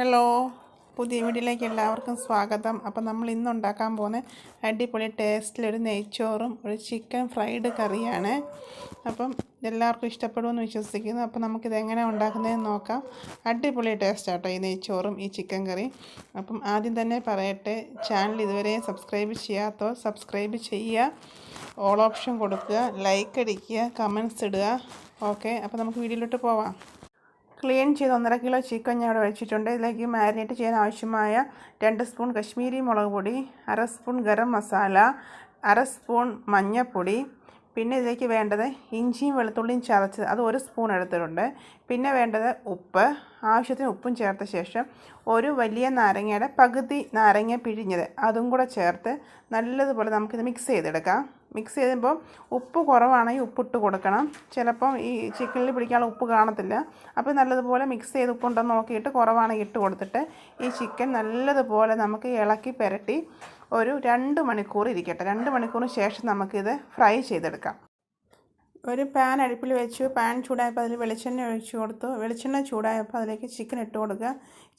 Hello പുതിയ വീട്ടിലേക്ക് എല്ലാവർക്കും സ്വാഗതം. അപ്പോൾ നമ്മൾ ഇന്ന് ഉണ്ടാക്കാൻ പോകുന്ന അടിപൊളി ടേസ്റ്റിലൊരു നെയ്ച്ചോറും ഒരു ചിക്കൻ ഫ്രൈഡ് കറിയാണ്. അപ്പം എല്ലാവർക്കും ഇഷ്ടപ്പെടുമെന്ന് വിശ്വസിക്കുന്നു. അപ്പം നമുക്കിത് എങ്ങനെ ഉണ്ടാക്കുന്നതെന്ന് നോക്കാം. അടിപൊളി ടേസ്റ്റ് ആട്ടോ ഈ നെയ്ച്ചോറും ഈ ചിക്കൻ കറി. അപ്പം ആദ്യം തന്നെ പറയട്ടെ ചാനൽ ഇതുവരെ സബ്സ്ക്രൈബ് ചെയ്യാത്തോ സബ്സ്ക്രൈബ് ചെയ്യുക. ഓൾ ഓപ്ഷൻ കൊടുക്കുക ലൈക്ക് അടിക്കുക കമൻസ് ഇടുക. ഓക്കെ അപ്പോൾ നമുക്ക് വീഡിയോയിലോട്ട് പോവാം. ക്ലീൻ ചെയ്ത് ഒന്നര കിലോ ചിക്കൻ ഞാൻ ഇവിടെ വെച്ചിട്ടുണ്ട്. ഇതിലേക്ക് മാരിനേറ്റ് ചെയ്യാൻ ആവശ്യമായ രണ്ട് സ്പൂൺ കശ്മീരി മുളക് പൊടി അര സ്പൂൺ ഗരം മസാല അര സ്പൂൺ മഞ്ഞൾപ്പൊടി പിന്നെ ഇതിലേക്ക് വേണ്ടത് ഇഞ്ചിയും വെളുത്തുള്ളിയും ചതച്ചത് അത് ഒരു സ്പൂൺ എടുത്തിട്ടുണ്ട്. പിന്നെ വേണ്ടത് ഉപ്പ് ആവശ്യത്തിന് ഉപ്പും ചേർത്ത ശേഷം ഒരു വലിയ നാരങ്ങയുടെ പകുതി നാരങ്ങ പിഴിഞ്ഞത് അതും കൂടെ ചേർത്ത് നല്ലതുപോലെ നമുക്കിത് മിക്സ് ചെയ്തെടുക്കാം. മിക്സ് ചെയ്യുമ്പോൾ ഉപ്പ് കുറവാണെങ്കിൽ ഉപ്പിട്ട് കൊടുക്കണം. ചിലപ്പം ഈ ചിക്കനിൽ പിടിക്കാനുള്ള ഉപ്പ് കാണത്തില്ല. അപ്പോൾ നല്ലതുപോലെ മിക്സ് ചെയ്ത് ഉപ്പുണ്ടെന്ന് നോക്കിയിട്ട് കുറവാണെങ്കിൽ ഇട്ട് കൊടുത്തിട്ട് ഈ ചിക്കൻ നല്ലതുപോലെ നമുക്ക് ഇളക്കി പുരട്ടി ഒരു രണ്ട് മണിക്കൂർ ഇരിക്കട്ടെ. രണ്ട് മണിക്കൂറിന് ശേഷം നമുക്കിത് ഫ്രൈ ചെയ്തെടുക്കാം. ഒരു പാൻ അടുപ്പിൽ വെച്ചു. പാൻ ചൂടായപ്പോൾ അതിൽ വെളിച്ചെണ്ണ ഒഴിച്ചു കൊടുത്തു. വെളിച്ചെണ്ണ ചൂടായപ്പോൾ അതിലേക്ക് ചിക്കൻ ഇട്ട് കൊടുക്കുക.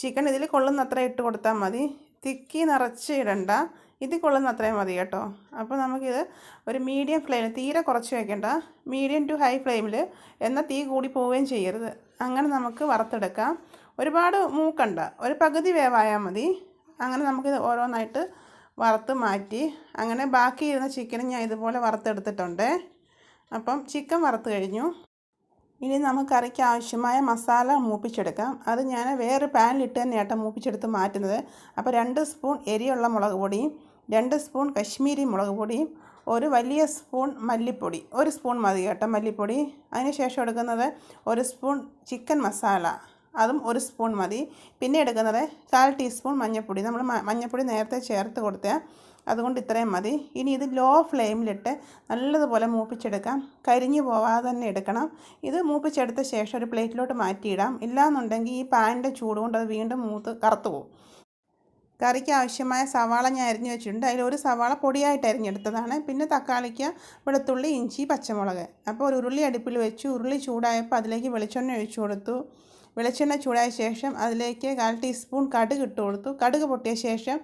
ചിക്കൻ ഇതിൽ കൊള്ളുന്നത്ര ഇട്ട് കൊടുത്താൽ മതി. തിക്കി നിറച്ച് ഇടണ്ട. ഇതിൽ കൊള്ളുന്ന അത്രയും മതി കേട്ടോ. അപ്പോൾ നമുക്കിത് ഒരു മീഡിയം ഫ്ലെയിമിൽ തീരെ കുറച്ച് വയ്ക്കേണ്ട മീഡിയം ടു ഹൈ ഫ്ലെയിമിൽ എന്നാൽ തീ കൂടി പോവുകയും ചെയ്യരുത്. അങ്ങനെ നമുക്ക് വറുത്തെടുക്കാം. ഒരുപാട് മൂക്കണ്ട. ഒരു പകുതി വേവായാൽ മതി. അങ്ങനെ നമുക്കിത് ഓരോന്നായിട്ട് വറുത്ത് മാറ്റി. അങ്ങനെ ബാക്കി ഇരുന്ന ചിക്കനും ഞാൻ ഇതുപോലെ വറുത്തെടുത്തിട്ടുണ്ട്. അപ്പം ചിക്കൻ വറുത്ത് കഴിഞ്ഞു. ഇനി നമുക്ക് കറിക്ക് ആവശ്യമായ മസാല മൂപ്പിച്ചെടുക്കാം. അത് ഞാൻ വേറെ പാനിലിട്ട് തന്നെയാട്ടോ മൂപ്പിച്ചെടുത്ത് മാറ്റുന്നത്. അപ്പോൾ രണ്ട് സ്പൂൺ എരിയുള്ള മുളക് പൊടിയും രണ്ട് സ്പൂൺ കശ്മീരി മുളക് പൊടിയും ഒരു വലിയ സ്പൂൺ മല്ലിപ്പൊടി. ഒരു സ്പൂൺ മതി കേട്ടോ മല്ലിപ്പൊടി. അതിന് ശേഷം എടുക്കുന്നത് ഒരു സ്പൂൺ ചിക്കൻ മസാല. അതും ഒരു സ്പൂൺ മതി. പിന്നെ എടുക്കുന്നത് കാൽ ടീസ്പൂൺ മഞ്ഞൾപ്പൊടി. നമ്മൾ മഞ്ഞൾപ്പൊടി നേരത്തെ ചേർത്ത് കൊടുത്താൽ അതുകൊണ്ട് ഇത്രയും മതി. ഇനി ഇത് ലോ ഫ്ലെയിമിലിട്ട് നല്ലതുപോലെ മൂപ്പിച്ചെടുക്കാം. കരിഞ്ഞു പോവാതെ തന്നെ എടുക്കണം. ഇത് മൂപ്പിച്ചെടുത്ത ശേഷം ഒരു പ്ലേറ്റിലോട്ട് മാറ്റിയിടാം. ഇല്ലാന്നുണ്ടെങ്കിൽ ഈ പാനിന്റെ ചൂട് കൊണ്ട് അത് വീണ്ടും മൂത്ത് കറുത്തു പോകും. കറിക്ക് ആവശ്യമായ സവാള ഞാൻ അരിഞ്ഞു വെച്ചിട്ടുണ്ട്. അതിൽ ഒരു സവാള പൊടിയായിട്ട് അരിഞ്ഞെടുത്തതാണ്. പിന്നെ തക്കാളിക്ക് വെളുത്തുള്ളി ഇഞ്ചി പച്ചമുളക്. അപ്പോൾ ഒരു ഉരുളി അടുപ്പിൽ വെച്ചു ഉരുളി ചൂടായപ്പോൾ അതിലേക്ക് വെളിച്ചെണ്ണ ഒഴിച്ചു കൊടുത്തു. വെളിച്ചെണ്ണ ചൂടായ ശേഷം അതിലേക്ക് കാൽ ടീസ്പൂൺ കടുക് ഇട്ട് കൊടുത്തു. കടുക് പൊട്ടിയ ശേഷം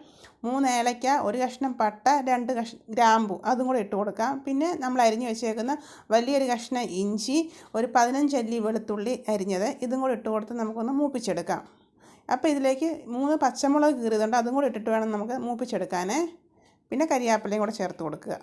മൂന്ന് ഏലയ്ക്ക ഒരു കഷ്ണം പട്ട രണ്ട് കഷ് ഗ്രാമ്പു അതും കൂടെ ഇട്ട് കൊടുക്കാം. പിന്നെ നമ്മൾ അരിഞ്ഞു വെച്ചേക്കുന്ന വലിയൊരു കഷ്ണം ഇഞ്ചി ഒരു പതിനഞ്ചല്ലി വെളുത്തുള്ളി അരിഞ്ഞത് ഇതും കൂടെ ഇട്ട് കൊടുത്ത് നമുക്കൊന്ന് മൂപ്പിച്ചെടുക്കാം. അപ്പോൾ ഇതിലേക്ക് മൂന്ന് പച്ചമുളക് കീറിയതുണ്ട് അതും കൂടെ ഇട്ടിട്ട് വേണം നമുക്ക് മൂപ്പിച്ചെടുക്കാനേ. പിന്നെ കരിയാപ്പിലയും കൂടെ ചേർത്ത് കൊടുക്കുക.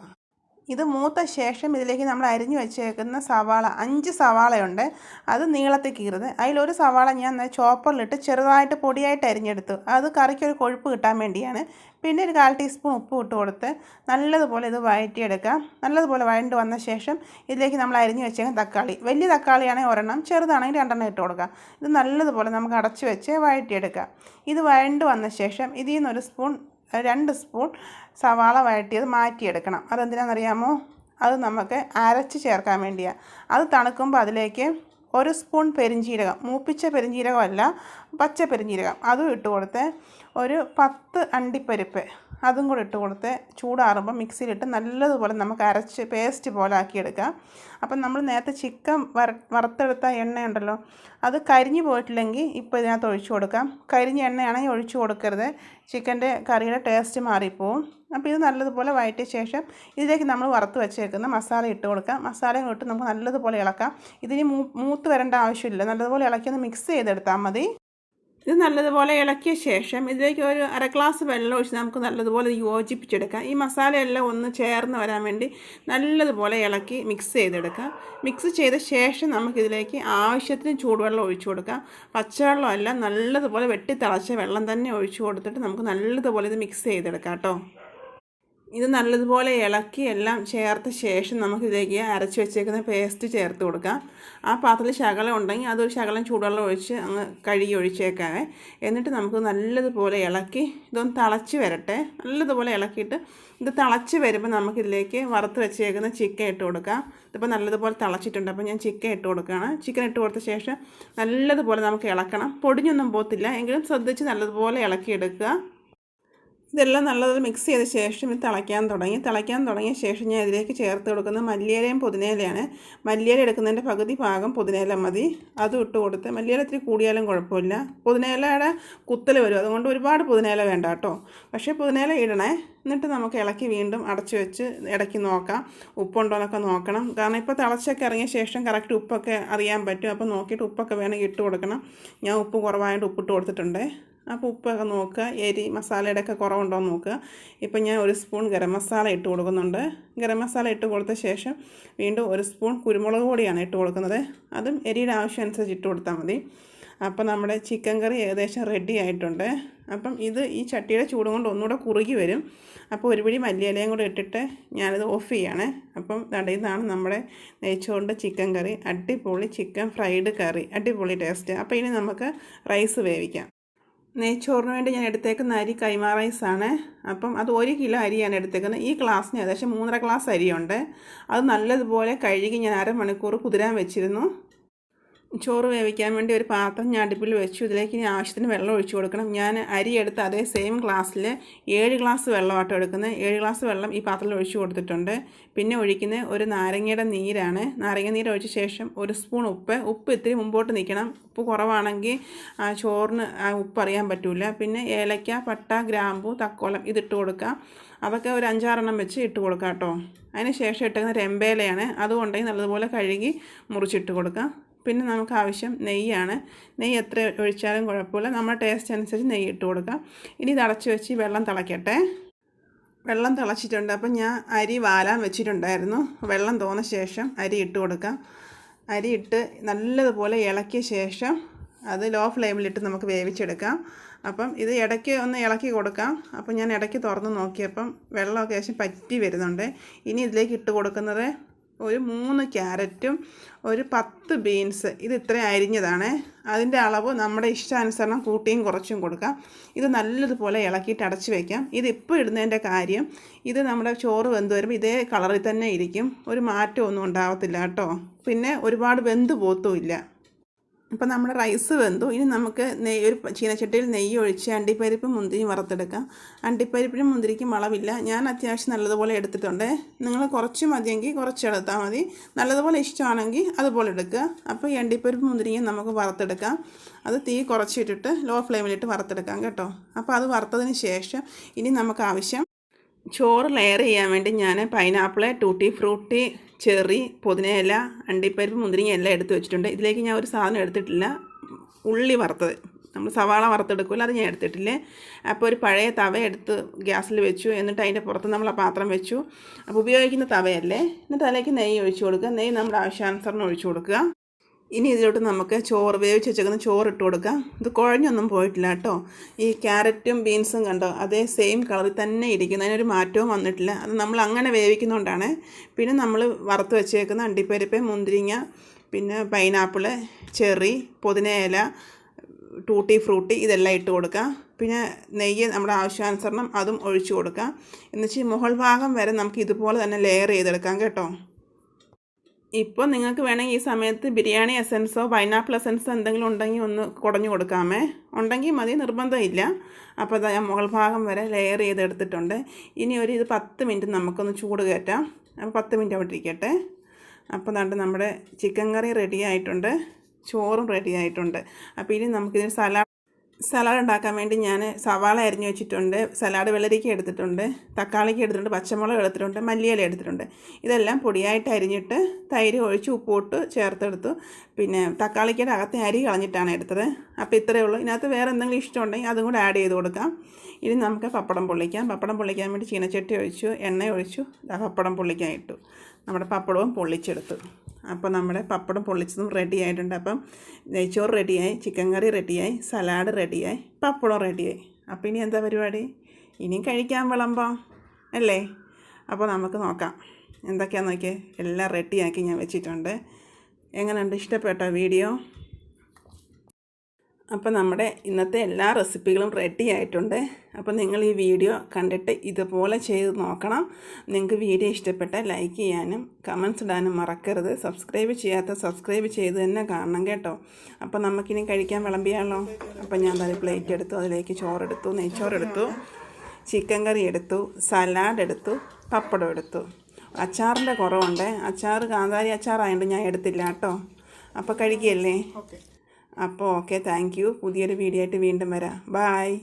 ഇത് മൂത്ത ശേഷം ഇതിലേക്ക് നമ്മൾ അരിഞ്ഞു വെച്ചേക്കുന്ന സവാള അഞ്ച് സവാളയുണ്ട്. അത് നീളത്തിൽ കീറുന്നത്. അതിലൊരു സവാള ഞാൻ ചോപ്പറിലിട്ട് ചെറുതായിട്ട് പൊടിയായിട്ട് അരിഞ്ഞെടുത്തു. അത് കറിക്കൊരു കൊഴുപ്പ് കിട്ടാൻ വേണ്ടിയാണ്. പിന്നെ ഒരു കാൽ ടീസ്പൂൺ ഉപ്പ് ഇട്ട് കൊടുത്ത് നല്ലതുപോലെ ഇത് വഴറ്റിയെടുക്കാം നല്ലതുപോലെ വഴണ്ട് വന്ന ശേഷം ഇതിലേക്ക് നമ്മൾ അരിഞ്ഞു വെച്ചേക്കുന്ന തക്കാളി. വലിയ തക്കാളിയാണെങ്കിൽ ഒരെണ്ണം ചെറുതാണെങ്കിൽ രണ്ടെണ്ണം ഇട്ട് കൊടുക്കാം ഇത് നല്ലതുപോലെ നമുക്ക് അടച്ചു വെച്ച് വഴറ്റിയെടുക്കാം ഇത് വഴണ്ട് വന്ന ശേഷം ഇതിൽ നിന്നൊരു സ്പൂൺ രണ്ട് സ്പൂൺ സവാള വഴറ്റിയത് മാറ്റിയെടുക്കണം. അതെന്തിനാണെന്നറിയാമോ? അത് നമുക്ക് അരച്ച് ചേർക്കാൻ വേണ്ടിയാണ് അത് തണുക്കുമ്പോൾ അതിലേക്ക് ഒരു സ്പൂൺ പെരിഞ്ചീരകം മൂപ്പിച്ച പെരിഞ്ചീരകമല്ല പച്ച പെരിഞ്ചീരകം. അതും ഇട്ട് കൊടുത്ത് ഒരു പത്ത് അണ്ടിപ്പരിപ്പ് അതും കൂടെ ഇട്ട് കൊടുത്ത് ചൂടാറുമ്പോൾ മിക്സിയിലിട്ട് നല്ലതുപോലെ നമുക്ക് അരച്ച് പേസ്റ്റ് പോലെ ആക്കിയെടുക്കാം. അപ്പം നമ്മൾ നേരത്തെ ചിക്കൻ വര വറുത്തെടുത്ത എണ്ണയുണ്ടല്ലോ അത് കരിഞ്ഞു പോയിട്ടില്ലെങ്കിൽ ഇപ്പോൾ ഇതിനകത്ത് ഒഴിച്ചു കൊടുക്കാം. കരിഞ്ഞ എണ്ണയാണെങ്കിൽ ഒഴിച്ചു കൊടുക്കരുത്. ചിക്കന്റെ കറിയുടെ ടേസ്റ്റ് മാറിപ്പോവും. അപ്പോൾ ഇത് നല്ലതുപോലെ വഴറ്റിയ ശേഷം ഇതിലേക്ക് നമ്മൾ വറുത്ത് വെച്ചേക്കുന്ന മസാല ഇട്ട് കൊടുക്കാം. മസാലയും ഇട്ട് നമുക്ക് നല്ലതുപോലെ ഇളക്കാം. ഇതിന് മൂത്ത് വരേണ്ട ആവശ്യമില്ല. നല്ലതുപോലെ ഇളക്കി ഒന്ന് മിക്സ് ചെയ്തെടുത്താൽ മതി. ഇത് നല്ലതുപോലെ ഇളക്കിയ ശേഷം ഇതിലേക്ക് ഒരു അര ഗ്ലാസ് വെള്ളം ഒഴിച്ച് നമുക്ക് നല്ലതുപോലെ യോജിപ്പിച്ചെടുക്കാം. ഈ മസാലയെല്ലാം ഒന്ന് ചേർന്ന് വരാൻ വേണ്ടി നല്ലതുപോലെ ഇളക്കി മിക്സ് ചെയ്തെടുക്കാം. മിക്സ് ചെയ്ത ശേഷം നമുക്കിതിലേക്ക് ആവശ്യത്തിന് ചൂടുവെള്ളം ഒഴിച്ചു കൊടുക്കാം. പച്ചവെള്ളമല്ല നല്ലതുപോലെ വെട്ടി തിളച്ച വെള്ളം തന്നെ ഒഴിച്ചു കൊടുത്തിട്ട് നമുക്ക് നല്ലതുപോലെ ഇത് മിക്സ് ചെയ്തെടുക്കാം കേട്ടോ. ഇത് നല്ലതുപോലെ ഇളക്കി എല്ലാം ചേർത്ത ശേഷം നമുക്ക് ഇതിലേക്ക് അരച്ച് വെച്ചേക്കുന്ന പേസ്റ്റ് ചേർത്ത് കൊടുക്കാം. ആ പാത്രത്തിൽ ശകലം ഉണ്ടെങ്കിൽ അതൊരു ശകലം ചൂടുവെള്ളം ഒഴിച്ച് അങ്ങ് കഴുകി ഒഴിച്ചേക്കാവേ. എന്നിട്ട് നമുക്ക് നല്ലതുപോലെ ഇളക്കി ഇതൊന്ന് തിളച്ച് വരട്ടെ. നല്ലതുപോലെ ഇളക്കിയിട്ട് ഇത് തിളച്ച് വരുമ്പോൾ നമുക്കിതിലേക്ക് വറുത്ത് വെച്ചേക്കുന്ന ചിക്കൻ ഇട്ട് കൊടുക്കാം. ഇതിപ്പോൾ നല്ലതുപോലെ തിളച്ചിട്ടുണ്ട്. അപ്പോൾ ഞാൻ ചിക്കൻ ഇട്ട് കൊടുക്കുകയാണ്. ചിക്കൻ ഇട്ട് കൊടുത്ത ശേഷം നല്ലതുപോലെ നമുക്ക് ഇളക്കണം. പൊടിഞ്ഞൊന്നും പോകത്തില്ല. എങ്കിലും ശ്രദ്ധിച്ച് നല്ലതുപോലെ ഇളക്കിയെടുക്കുക. ഇതെല്ലാം നല്ലതൊരു മിക്സ് ചെയ്ത ശേഷം ഇത് തിളയ്ക്കാൻ തുടങ്ങി. തിളയ്ക്കാൻ തുടങ്ങിയ ശേഷം ഞാൻ ഇതിലേക്ക് ചേർത്ത് കൊടുക്കുന്നത് മല്ലിയിലയും പുതിനയിലയാണ്. മല്ലിയില എടുക്കുന്നതിന്റെ പകുതി ഭാഗം പുതിനയില മതി. അതും ഇട്ട് കൊടുത്ത് മല്ലിയില ഇത്തിരി കൂടിയാലും കുഴപ്പമില്ല. പുതിനയിലയുടെ കുത്തൽ വരും. അതുകൊണ്ട് ഒരുപാട് പുതിനയില വേണ്ട കേട്ടോ. പക്ഷേ പുതിനയില ഇടണേ. എന്നിട്ട് നമുക്ക് ഇളക്കി വീണ്ടും അടച്ചു വെച്ച് ഇടയ്ക്ക് നോക്കാം. ഉപ്പുണ്ടോ എന്നൊക്കെ നോക്കണം. കാരണം ഇപ്പോൾ തിളച്ചൊക്കെ ഇറങ്ങിയ ശേഷം കറക്റ്റ് ഉപ്പൊക്കെ അറിയാൻ പറ്റും. അപ്പോൾ നോക്കിയിട്ട് ഉപ്പൊക്കെ വേണമെങ്കിൽ ഇട്ട് കൊടുക്കണം. ഞാൻ ഉപ്പ് കുറവായതുകൊണ്ട് ഉപ്പിട്ട് കൊടുത്തിട്ടുണ്ട്. അപ്പോൾ ഉപ്പൊക്കെ നോക്കുക. എരി മസാലയുടെ ഒക്കെ കുറവുണ്ടോ എന്ന് നോക്കുക. ഇപ്പം ഞാൻ ഒരു സ്പൂൺ ഗരം മസാല ഇട്ട് കൊടുക്കുന്നുണ്ട്. ഗരം മസാല ഇട്ട് കൊടുത്ത ശേഷം വീണ്ടും ഒരു സ്പൂൺ കുരുമുളക് പൊടിയാണ് ഇട്ട് കൊടുക്കുന്നത്. അതും എരിയുടെ ആവശ്യം അനുസരിച്ച് ഇട്ട് കൊടുത്താൽ മതി. അപ്പം നമ്മുടെ ചിക്കൻ കറി ഏകദേശം റെഡി ആയിട്ടുണ്ട്. അപ്പം ഇത് ഈ ചട്ടിയുടെ ചൂടും കൊണ്ട് ഒന്നുകൂടെ കുറുകി വരും. അപ്പോൾ ഒരു പിടി മല്ലിയിലയും കൂടെ ഇട്ടിട്ട് ഞാനിത് ഓഫ് ചെയ്യാണ്. അപ്പം ഇതാണ് നമ്മുടെ നെയ്ച്ചോറിന്റെ ചിക്കൻ കറി. അടിപൊളി ചിക്കൻ ഫ്രൈഡ് കറി. അടിപൊളി ടേസ്റ്റ് അപ്പോൾ ഇനി നമുക്ക് റൈസ് വേവിക്കാം. നെയ്ച്ചോറിന് വേണ്ടി ഞാൻ എടുത്തേക്കുന്ന അരി കൈമാ റൈസാണ്. അപ്പം അത് ഒരു കിലോ അരിയാണ് എടുത്തേക്കുന്നത്. ഈ ഗ്ലാസ്സിന് ഏകദേശം മൂന്നര ഗ്ലാസ് അരിയുണ്ട്. അത് നല്ലതുപോലെ കഴുകി ഞാൻ അരമണിക്കൂർ കുതിരാൻ വെച്ചിരുന്നു. ചോറ് വേവിക്കാൻ വേണ്ടി ഒരു പാത്രം ഞാൻ അടുപ്പിൽ വെച്ചു. ഇതിലേക്ക് ഇനി ആവശ്യത്തിന് വെള്ളം ഒഴിച്ചു കൊടുക്കണം. ഞാൻ അരി എടുത്ത് അതേ സെയിം ഗ്ലാസ്സിൽ ഏഴ് ഗ്ലാസ് വെള്ളമാട്ടോ എടുക്കുന്നത്. ഏഴ് ഗ്ലാസ് വെള്ളം ഈ പാത്രത്തിൽ ഒഴിച്ചു കൊടുത്തിട്ടുണ്ട്. പിന്നെ ഒഴിക്കുന്നത് ഒരു നാരങ്ങയുടെ നീരാണ്. നാരങ്ങ നീര് ഒഴിച്ച ശേഷം ഒരു സ്പൂൺ ഉപ്പ്. ഉപ്പ് ഇത്തിരി മുമ്പോട്ട് നിൽക്കണം. ഉപ്പ് കുറവാണെങ്കിൽ ചോറിന് ഉപ്പ് അറിയാൻ പറ്റില്ല പിന്നെ ഏലക്ക പട്ട ഗ്രാമ്പു തക്കോലം ഇതിട്ട് കൊടുക്കുക അതൊക്കെ ഒരു അഞ്ചാറെണ്ണം വെച്ച് ഇട്ട് കൊടുക്കാം കേട്ടോ. അതിന് ശേഷം ഇട്ടേക്കുന്ന രമ്പേലയാണ് അതുകൊണ്ടെങ്കിൽ നല്ലതുപോലെ കഴുകി മുറിച്ചിട്ട് കൊടുക്കാം. പിന്നെ നമുക്ക് ആവശ്യം നെയ്യാണ്. നെയ്യ് എത്ര ഒഴിച്ചാലും കുഴപ്പമില്ല. നമ്മുടെ ടേസ്റ്റ് അനുസരിച്ച് നെയ്യ് ഇട്ട് കൊടുക്കാം. ഇനി ഇത് അടച്ച് വെച്ച് വെള്ളം തിളയ്ക്കട്ടെ. വെള്ളം തിളച്ചിട്ടുണ്ട്. അപ്പം ഞാൻ അരി വാലാൻ വെച്ചിട്ടുണ്ടായിരുന്നു. വെള്ളം തോന്ന ശേഷം അരി ഇട്ട് കൊടുക്കാം. അരി ഇട്ട് നല്ലതുപോലെ ഇളക്കിയ ശേഷം അത് ലോ ഫ്ലെയിമിലിട്ട് നമുക്ക് വേവിച്ചെടുക്കാം. അപ്പം ഇത് ഇടയ്ക്ക് ഒന്ന് ഇളക്കി കൊടുക്കാം. അപ്പം ഞാൻ ഇടയ്ക്ക് തുറന്ന് നോക്കിയപ്പം വെള്ളമൊക്കെ ഏകദേശം പറ്റി വരുന്നുണ്ട്. ഇനി ഇതിലേക്ക് ഇട്ട് കൊടുക്കുന്നത് ഒരു മൂന്ന് ക്യാരറ്റും ഒരു പത്ത് ബീൻസ്. ഇത് ഇത്ര അരിഞ്ഞതാണേ. അതിന്റെ അളവ് നമ്മുടെ ഇഷ്ടാനുസരണം കൂട്ടിയും കുറച്ചും കൊടുക്കാം. ഇത് നല്ലതുപോലെ ഇളക്കിയിട്ട് അടച്ച് വയ്ക്കാം ഇതിപ്പോൾ ഇടുന്നതിന്റെ കാര്യം ഇത് നമ്മുടെ ചോറ് വെന്ത് വരുമ്പോൾ ഇതേ കളറിൽ തന്നെ ഇരിക്കും. ഒരു മാറ്റമൊന്നും ഉണ്ടാകത്തില്ല കേട്ടോ. പിന്നെ ഒരുപാട് വെന്ത് പോത്തുമില്ല അപ്പോൾ നമ്മുടെ റൈസ് വെന്തു. ഇനി നമുക്ക് നെയ്യ് ഒരു ചീനച്ചട്ടിയിൽ നെയ്യ് ഒഴിച്ച് അണ്ടിപ്പരിപ്പ് മുന്തിരിയും വറുത്തെടുക്കാം. അണ്ടിപ്പരിപ്പിനും മുന്തിരിക്കും വളവില്ല ഞാൻ അത്യാവശ്യം നല്ലതുപോലെ എടുത്തിട്ടുണ്ട്. നിങ്ങൾ കുറച്ച് മതിയെങ്കിൽ കുറച്ച് എടുത്താൽ മതി. നല്ലതുപോലെ ഇഷ്ടമാണെങ്കിൽ അതുപോലെ എടുക്കുക. അപ്പോൾ ഈ അണ്ടിപ്പരിപ്പ് മുന്തിരിയും നമുക്ക് വറുത്തെടുക്കാം. അത് തീ കുറച്ചിട്ടിട്ട് ലോ ഫ്ലെയിമിലിട്ട് വറുത്തെടുക്കാം കേട്ടോ. അപ്പോൾ അത് വറുത്തതിന് ശേഷം ഇനി നമുക്ക് ആവശ്യം ചോറ് ലെയർ ചെയ്യാൻ വേണ്ടി ഞാൻ പൈനാപ്പിൾ ടൂട്ടി ഫ്രൂട്ടി ചെറി പുതിനയില അണ്ടിപ്പരിപ്പ് മുന്തിരിങ്ങ എല്ലാം എടുത്ത് വെച്ചിട്ടുണ്ട്. ഇതിലേക്ക് ഞാൻ ഒരു സാധനം എടുത്തിട്ടില്ല. ഉള്ളി വറുത്തത്. നമ്മൾ സവാള വറുത്തെടുക്കുമല്ലോ അത് ഞാൻ എടുത്തിട്ടില്ലേ. അപ്പോൾ ഒരു പഴയ തവ എടുത്ത് ഗ്യാസിൽ വെച്ചു. എന്നിട്ട് അതിന്റെ പുറത്ത് നമ്മൾ ആ പാത്രം വെച്ചു. അപ്പോൾ ഉപയോഗിക്കുന്ന തവയല്ലേ? എന്നിട്ട് അതിലേക്ക് നെയ്യ് ഒഴിച്ചു കൊടുക്കുക. നെയ്യ് നമ്മുടെ ആവശ്യാനുസരണം ഒഴിച്ചു കൊടുക്കുക. ഇനി ഇതിലോട്ട് നമുക്ക് ചോറ് വേവിച്ച് വെച്ചേക്കുന്ന ചോറ് ഇട്ട് കൊടുക്കാം. ഇത് കുഴഞ്ഞൊന്നും പോയിട്ടില്ല കേട്ടോ. ഈ ക്യാരറ്റും ബീൻസും കണ്ടോ? അതേ സെയിം കളറിൽ തന്നെ ഇരിക്കുന്നു. അതിനൊരു മാറ്റവും വന്നിട്ടില്ല. അത് നമ്മൾ അങ്ങനെ വേവിക്കുന്നതുകൊണ്ടാണ് പിന്നെ നമ്മൾ വറുത്ത് വെച്ചേക്കുന്ന അണ്ടിപ്പരിപ്പ് മുന്തിരിങ്ങ പിന്നെ പൈനാപ്പിൾ ചെറി പുതിനയില ടൂട്ടി ഫ്രൂട്ടി ഇതെല്ലാം ഇട്ട് കൊടുക്കാം. പിന്നെ നെയ്യ് നമ്മുടെ ആവശ്യാനുസരണം അതും ഒഴിച്ചു കൊടുക്കാം. എന്നുവെച്ചാൽ മുകൾ ഭാഗം വരെ നമുക്ക് ഇതുപോലെ തന്നെ ലെയർ ചെയ്തെടുക്കാം കേട്ടോ. ഇപ്പോൾ നിങ്ങൾക്ക് വേണമെങ്കിൽ ഈ സമയത്ത് ബിരിയാണി എസൻസോ പൈനാപ്പിൾ എസൻസോ എന്തെങ്കിലും ഉണ്ടെങ്കിൽ ഒന്ന് കുടഞ്ഞു കൊടുക്കാമേ. ഉണ്ടെങ്കിൽ മതി നിർബന്ധമില്ല. അപ്പോൾ അത് മുകൾ ഭാഗം വരെ ലെയർ ചെയ്തെടുത്തിട്ടുണ്ട്. ഇനി ഒരു ഇത് പത്ത് മിനിറ്റ് നമുക്കൊന്ന് ചൂട് കയറ്റാം. അപ്പോൾ പത്ത് മിനിറ്റ് അവിടെ ഇരിക്കട്ടെ. അപ്പോൾ ദാണ്ട് നമ്മുടെ ചിക്കൻ കറി റെഡി ആയിട്ടുണ്ട്. ചോറും റെഡി ആയിട്ടുണ്ട്. അപ്പോൾ ഇനി നമുക്കിതിന് സലാഡ് സലാഡ് ഉണ്ടാക്കാൻ വേണ്ടി ഞാൻ സവാള അരിഞ്ഞു വെച്ചിട്ടുണ്ട് സലാഡ് വെള്ളരിക്ക എടുത്തിട്ടുണ്ട് തക്കാളിക്ക് എടുത്തിട്ടുണ്ട് പച്ചമുളക് എടുത്തിട്ടുണ്ട് മല്ലിയില എടുത്തിട്ടുണ്ട്. ഇതെല്ലാം പൊടിയായിട്ട് അരിഞ്ഞിട്ട് തൈര് ഒഴിച്ച് ഉപ്പിട്ട് ചേർത്തെടുത്തു. പിന്നെ തക്കാളിക്കയുടെ അകത്തെ അരി കളഞ്ഞിട്ടാണ് എടുത്തത്. അപ്പോൾ ഇത്രയേ ഉള്ളൂ. ഇതിനകത്ത് വേറെ എന്തെങ്കിലും ഇഷ്ടമുണ്ടെങ്കിൽ അതും കൂടെ ആഡ് ചെയ്ത് കൊടുക്കാം. ഇനി നമുക്ക് പപ്പടം പൊള്ളിക്കാം. പപ്പടം പൊള്ളിക്കാൻ വേണ്ടി ചീനച്ചട്ടി ഒഴിച്ചു എണ്ണ ഒഴിച്ചു പപ്പടം പൊള്ളിക്കാൻ ഇട്ടു. നമ്മുടെ പപ്പടവും പൊള്ളിച്ചെടുത്തു. അപ്പോൾ നമ്മുടെ പപ്പടം പൊള്ളിച്ചതും റെഡി ആയിട്ടുണ്ട്. അപ്പം നെയ്ച്ചോറ് റെഡിയായി ചിക്കൻ കറി റെഡിയായി സലാഡ് റെഡിയായി പപ്പടം റെഡിയായി അപ്പോൾ ഇനി എന്താ പരിപാടി? ഇനിയും കഴിക്കാൻ വിളമ്പാം അല്ലേ? അപ്പോൾ നമുക്ക് നോക്കാം. എന്തൊക്കെയാണെന്ന് നോക്കിയേ? എല്ലാം റെഡിയാക്കി ഞാൻ വെച്ചിട്ടുണ്ട്. എങ്ങനെയുണ്ട്? ഇഷ്ടപ്പെട്ട വീഡിയോ? അപ്പോൾ നമ്മുടെ ഇന്നത്തെ എല്ലാ റെസിപ്പികളും റെഡി ആയിട്ടുണ്ട്. അപ്പോൾ നിങ്ങൾ ഈ വീഡിയോ കണ്ടിട്ട് ഇതുപോലെ ചെയ്ത് നോക്കണം. നിങ്ങൾക്ക് വീഡിയോ ഇഷ്ടപ്പെട്ട ലൈക്ക് ചെയ്യാനും കമൻസ് ഇടാനും മറക്കരുത്. സബ്സ്ക്രൈബ് ചെയ്യാത്ത സബ്സ്ക്രൈബ് ചെയ്ത് തന്നെ കാണണം കേട്ടോ. അപ്പോൾ നമുക്കിനി കഴിക്കാൻ വിളമ്പിയാണല്ലോ അപ്പോൾ ഞാൻ അത് പ്ലേറ്റ് എടുത്തു. അതിലേക്ക് ചോറെടുത്തു. നെയ്ച്ചോറെടുത്തു. ചിക്കൻ കറി എടുത്തു. സലാഡ് എടുത്തു. പപ്പടം എടുത്തു. അച്ചാറിന്റെ കുറവുണ്ട്. അച്ചാർ കാന്താരി അച്ചാറായതുകൊണ്ട് ഞാൻ എടുത്തില്ല കേട്ടോ. അപ്പോൾ കഴിക്കുകയല്ലേ ഓക്കെ അപ്പോൾ ഓക്കെ താങ്ക് യു. പുതിയൊരു വീഡിയോ ആയിട്ട് വീണ്ടും വരാം. ബായ്